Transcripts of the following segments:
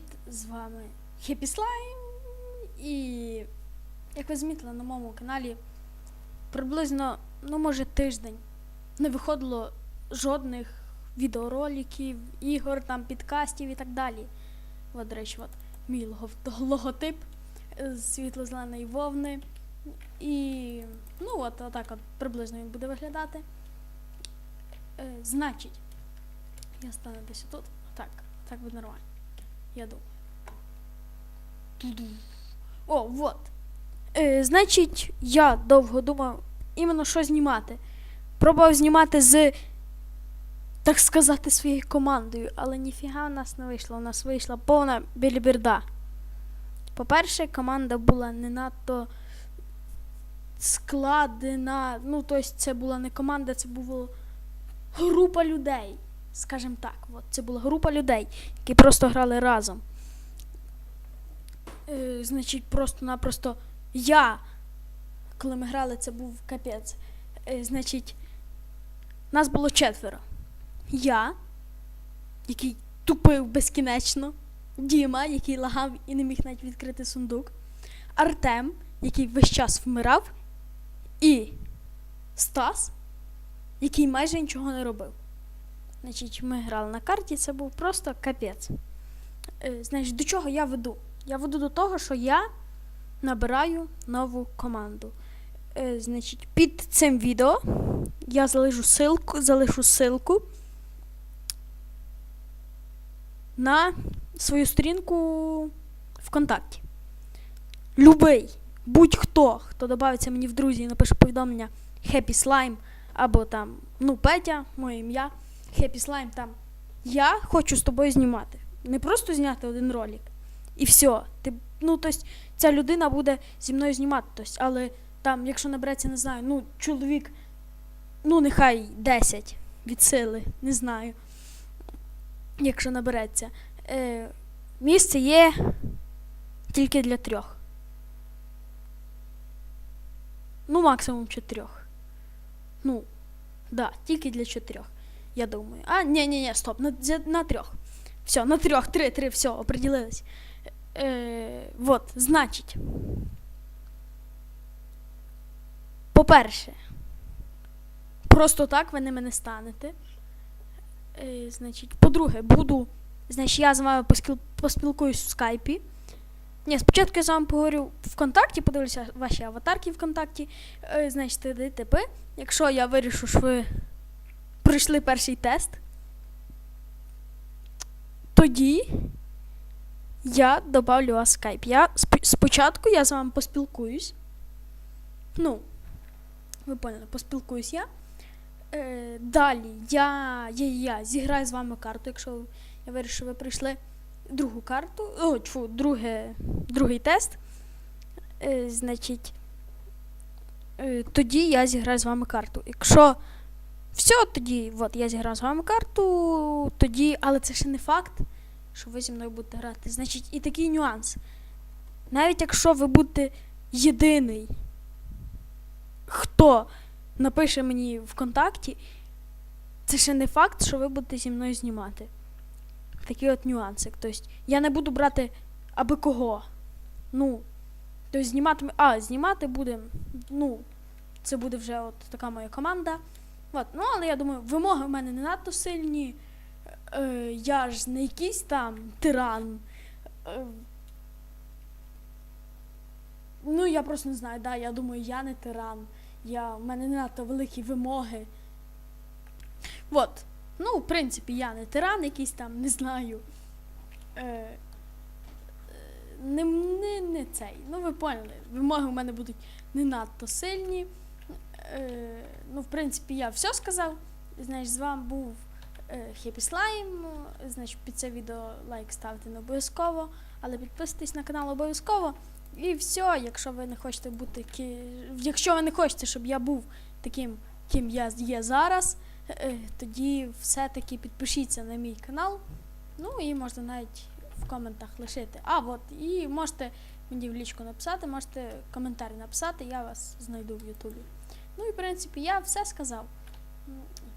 Привіт! З вами Happy Slime. І як ви змітили на моєму каналі, приблизно, ну може, тиждень не виходило жодних відеороликів, ігор, там, підкастів і так далі. От, до речі, от мій лого- логотип е, з світло-зеленої вовни. І ну от, отак от приблизно він буде виглядати. Е, значить, я стану десь тут. Так, так буде нормально. Я думаю. О, вот. Е, значить, я довго думав іменно що знімати. Пробував знімати з, так сказати, своєю командою, але ніфіга в нас не вийшло. У нас вийшла повна біліберда. По-перше, команда була не надто складена. Ну, тобто, це була не команда, це була група людей. Скажімо так, от, це була група людей, які просто грали разом. Е, значить, просто-напросто я, коли ми грали, це був капець. Е, значить, нас було четверо. Я, який тупив безкінечно, Діма, який лагав і не міг навіть відкрити сундук, Артем, який весь час вмирав, і Стас, який майже нічого не робив. Значить, ми грали на карті, це був просто капець. Е, значить, до чого я веду? Я веду до того, що я набираю нову команду. Е, значить, під цим відео я залишу ссылку, залишу ссылку на свою сторінку ВКонтакті. Любий, будь-хто, хто додається мені в друзі і напише повідомлення Happy Slime або там, ну, Петя, моє ім'я. Happy Slime там. Я хочу з тобою знімати. Не просто зняти один ролик. І все. Ти, ну, тобто, ця людина буде зі мною знімати. Тобто, але там, якщо набереться, не знаю, ну, чоловік, ну, нехай 10 від сили, не знаю. Якщо набереться. Е, місце є тільки для трьох. Ну, максимум чотирьох. Ну, да, тільки для чотирьох. Я думаю. А, ні, стоп, на, на трьох. Все, на трьох, три, три, все, определились. Е, вот, значить. По-перше, просто так ви не мене станете. Е, значить, по-друге, буду. Значить, я з вами поспіл, поспілкуюсь в скайпі. Ні, спочатку я з вами поговорю ВКонтакті, подивлюся ваші аватарки ВКонтакті. Е, значить, ТДТП. Якщо я вирішу, що ви пройшли перший тест, тоді я добавлю вас в скайп. Я сп- спочатку я з вами поспілкуюсь. Ну, ви поняли, поспілкуюсь я. Е, далі я, я, я зіграю з вами карту, якщо я вирішу, що ви прийшли другу карту. О, тьфу, друге, другий тест. Е, значить, е, тоді я зіграю з вами карту. Якщо все, тоді, от я зіграв з вами карту, тоді, але це ще не факт, що ви зі мною будете грати. Значить, і такий нюанс. Навіть якщо ви будете єдиний, хто напише мені ВКонтакті, це ще не факт, що ви будете зі мною знімати. Такий от нюансик. Тобто я не буду брати аби кого. Ну, тобто знімати. А, знімати буде. Ну, це буде вже от така моя команда. От, ну, але я думаю, вимоги в мене не надто сильні. Е, я ж не якийсь там тиран. Е, ну, я просто не знаю, да, я думаю, я не тиран. Я, в мене не надто великі вимоги. От. Ну, в принципі, я не тиран, якийсь там, не знаю. Е, е, не, не, не цей. Ну, ви поняли, вимоги у мене будуть не надто сильні. Е, ну, в принципі, я все сказав. Значить, з вами був Happy Slime. Значить, під це відео лайк ставте не обов'язково, але підписуйтесь на канал обов'язково. І все, якщо ви не хочете бути ки... якщо ви не хочете, щоб я був таким, ким я є зараз, е, тоді все-таки підпишіться на мій канал. Ну і можна навіть в коментах лишити. А, от, і можете мені в лічку написати, можете коментарі написати, я вас знайду в Ютубі. Ну і в принципі я все сказав.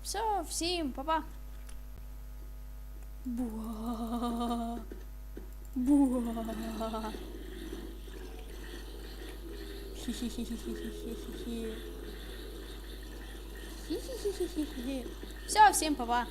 Все, всім, па-па. Буа. Буа. Хі-хі-хі-хі-хі-хі-хі-хі. Все, всім па-па.